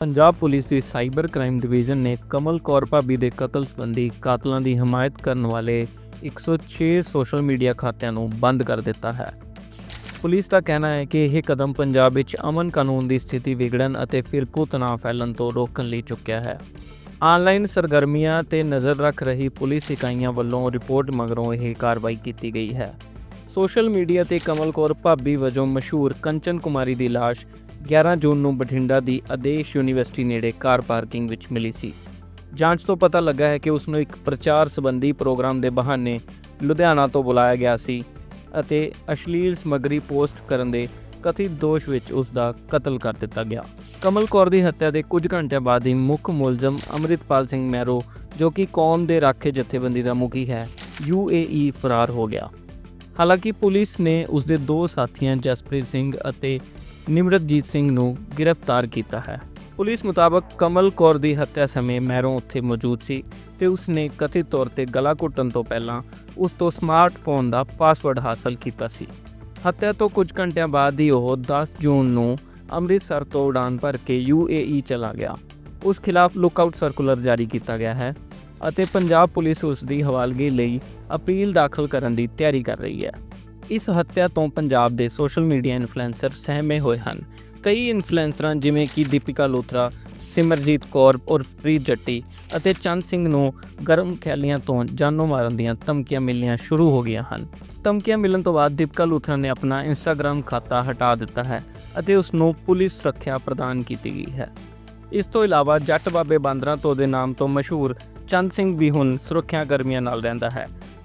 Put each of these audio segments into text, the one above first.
Punjab police ਦੀ cyber crime division ਨੇ ਕਮਲ ਕੌਰ ਭਾਬੀ ਦੇ ਕਤਲ ਸੰਬੰਧੀ ਕਾਤਲਾਂ ਦੀ ਹਮਾਇਤ ਕਰਨ ਵਾਲੇ 106 ਸੋਸ਼ਲ ਮੀਡੀਆ ਖਾਤਿਆਂ ਨੂੰ ਬੰਦ ਕਰ ਦਿੱਤਾ ਹੈ। ਪੁਲਿਸ ਦਾ ਕਹਿਣਾ ਹੈ ਕਿ ਇਹ ਕਦਮ ਪੰਜਾਬ ਵਿੱਚ ਅਮਨ ਕਾਨੂੰਨ ਦੀ ਸਥਿਤੀ ਵਿਗੜਨ ਅਤੇ ਫਿਰਕੂ ਤਣਾਅ ਫੈਲਣ ਤੋਂ ਰੋਕਣ ਲਈ ਚੁੱਕਿਆ ਹੈ। ਆਨਲਾਈਨ ਸਰਗਰਮੀਆਂ ਤੇ ਨਜ਼ਰ ਰੱਖ ਰਹੀ ਪੁਲਿਸ ਇਕਾਈਆਂ ਵੱਲੋਂ ਰਿਪੋਰਟ ਮਗਰੋਂ ਇਹ ਕਾਰਵਾਈ ਕੀਤੀ ਗਈ ਹੈ। ਸੋਸ਼ਲ ਮੀਡੀਆ ਤੇ ਕਮਲ ਕੌਰ ਭਾਬੀ ਵਜੋਂ ਮਸ਼ਹੂਰ ਕੰਚਨ ਕੁਮਾਰੀ ਦੀ ਲਾਸ਼ 11 ਜੂਨ ਨੂੰ ਬਠਿੰਡਾ ਦੀ ਆਦੇਸ਼ ਯੂਨੀਵਰਸਿਟੀ ਨੇੜੇ ਕਾਰ ਪਾਰਕਿੰਗ ਵਿੱਚ ਮਿਲੀ ਸੀ। ਜਾਂਚ ਤੋਂ ਪਤਾ ਲੱਗਾ ਹੈ ਕਿ ਉਸ ਨੂੰ ਇੱਕ ਪ੍ਰਚਾਰ ਸੰਬੰਧੀ ਪ੍ਰੋਗਰਾਮ ਦੇ ਬਹਾਨੇ ਲੁਧਿਆਣਾ ਤੋਂ ਬੁਲਾਇਆ ਗਿਆ ਸੀ ਅਤੇ ਅਸ਼ਲੀਲ ਸਮੱਗਰੀ ਪੋਸਟ ਕਰਨ ਦੇ ਕਥਿਤ ਦੋਸ਼ ਵਿੱਚ ਉਸ ਦਾ ਕਤਲ ਕਰ ਦਿੱਤਾ ਗਿਆ। ਕਮਲ ਕੌਰ ਦੀ ਹੱਤਿਆ ਦੇ ਕੁਝ ਘੰਟਿਆਂ ਬਾਅਦ ਹੀ ਮੁੱਖ ਮੁਲਜ਼ਮ ਅੰਮ੍ਰਿਤਪਾਲ ਸਿੰਘ ਮੈਰੋ ਜੋ ਕਿ ਕੌਮ ਦੇ ਰਾਖੇ ਜਥੇਬੰਦੀ ਦਾ ਮੁਖੀ ਹੈ ਯੂਏਈ ਫਰਾਰ ਹੋ ਗਿਆ। ਹਾਲਾਂਕਿ ਪੁਲਿਸ ਨੇ ਉਸ ਦੇ ਦੋ ਸਾਥੀਆਂ ਜਸਪ੍ਰੀਤ ਸਿੰਘ ਅਤੇ ਨਿਮਰਤਜੀਤ ਸਿੰਘ ਨੂੰ ਗ੍ਰਿਫਤਾਰ ਕੀਤਾ ਹੈ। ਪੁਲਿਸ ਮੁਤਾਬਕ ਕਮਲ ਕੌਰ ਦੀ ਹੱਤਿਆ ਸਮੇਂ ਮੈਰੋਂ ਉੱਥੇ ਮੌਜੂਦ ਸੀ ਤੇ ਉਸ ਨੇ ਕਥਿਤ ਤੌਰ ਤੇ ਗਲਾ ਘੁੱਟਣ ਤੋਂ ਪਹਿਲਾਂ ਉਸ ਤੋਂ ਸਮਾਰਟਫੋਨ ਦਾ ਪਾਸਵਰਡ ਹਾਸਲ ਕੀਤਾ ਸੀ। ਹੱਤਿਆ ਤੋਂ ਕੁਝ ਘੰਟਿਆਂ ਬਾਅਦ ਹੀ ਉਹ 10 ਜੂਨ ਨੂੰ ਅੰਮ੍ਰਿਤਸਰ ਤੋਂ ਉਡਾਨ ਭਰ ਕੇ ਯੂਏਈ ਚਲਾ ਗਿਆ। ਉਸ ਖਿਲਾਫ ਲੁੱਕਆਊਟ ਸਰਕੂਲਰ ਜਾਰੀ ਕੀਤਾ ਗਿਆ ਹੈ ਅਤੇ ਪੰਜਾਬ ਪੁਲਿਸ ਉਸ ਦੀ ਹਵਾਲਗੀ ਲਈ ਅਪੀਲ ਦਾਖਲ ਕਰਨ ਦੀ ਤਿਆਰੀ ਕਰ ਰਹੀ ਹੈ। ਇਸ ਹੱਤਿਆ ਤੋਂ ਪੰਜਾਬ ਦੇ ਸੋਸ਼ਲ ਮੀਡੀਆ ਇਨਫਲੂਐਂਸਰ ਸਹਿਮੇ ਹੋਏ ਹਨ। ਕਈ ਇਨਫਲੂਐਂਸਰਾਂ ਜਿਵੇਂ ਕਿ ਦੀਪਿਕਾ ਲੋਥਰਾ, ਸਿਮਰਜੀਤ ਕੌਰ, ਉਰਫ ਪ੍ਰੀਤ ਜੱਟੀ ਅਤੇ ਚੰਦ ਸਿੰਘ ਨੂੰ ਗਰਮ ਖਿਆਲੀਆਂ ਤੋਂ ਜਾਨੋਂ ਮਾਰਨ ਦੀਆਂ ਧਮਕੀਆਂ ਮਿਲਣੀਆਂ ਸ਼ੁਰੂ ਹੋ ਗਈਆਂ ਹਨ। ਧਮਕੀਆਂ ਮਿਲਣ ਤੋਂ ਬਾਅਦ ਦੀਪਿਕਾ ਲੋਥਰਾ ਨੇ ਆਪਣਾ ਇੰਸਟਾਗ੍ਰam ਖਾਤਾ ਹਟਾ ਦਿੱਤਾ ਹੈ ਅਤੇ ਉਸ ਨੂੰ ਪੁਲਿਸ ਸੁਰੱਖਿਆ ਪ੍ਰਦਾਨ ਕੀਤੀ ਗਈ ਹੈ। ਇਸ ਤੋਂ ਇਲਾਵਾ ਜੱਟ ਬਾਬੇ ਬਾਂਦਰਾਂ ਤੋਂ ਦੇ ਨਾਮ ਤੋਂ ਮਸ਼ਹੂਰ ਚੰਦ ਸਿੰਘ ਵੀ ਹੁਣ ਸੁਰੱਖਿਆ ਕਰਮੀਆਂ ਨਾਲ ਰਹਿੰਦਾ ਹੈ।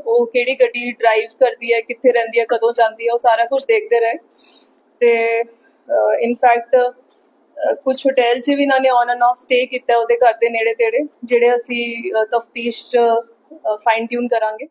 ਉਹ ਕਿਹੜੀ ਗੱਡੀ ਡਰਾਈਵ ਕਰਦੀ ਹੈ, ਕਿੱਥੇ ਰਹਿੰਦੀ ਹੈ, ਕਦੋਂ ਜਾਂਦੀ ਹੈ, ਉਹ ਸਾਰਾ ਕੁਝ ਦੇਖਦੇ ਰਹੇ। ਤੇ ਇਨਫੈਕਟ ਕੁਝ ਹੋਟਲ 'ਚ ਵੀ ਇਹਨਾਂ ਨੇ ਔਨ ਐਂਡ ਆਫ ਸਟੇ ਕੀਤਾ, ਉਹਦੇ ਘਰ ਦੇ ਨੇੜੇ ਤੇੜੇ ਜਿਹੜੇ ਅਸੀਂ ਤਫਤੀਸ਼ 'ਚ ਫਾਈਨ ਟਿਊਨ ਕਰਾਂਗੇ।